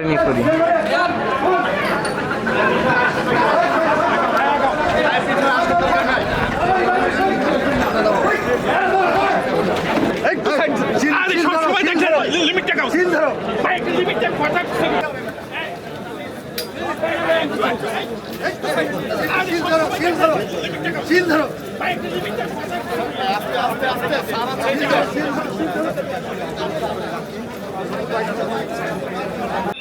কাটাকাটি করি। ধরো।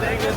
जाएंगे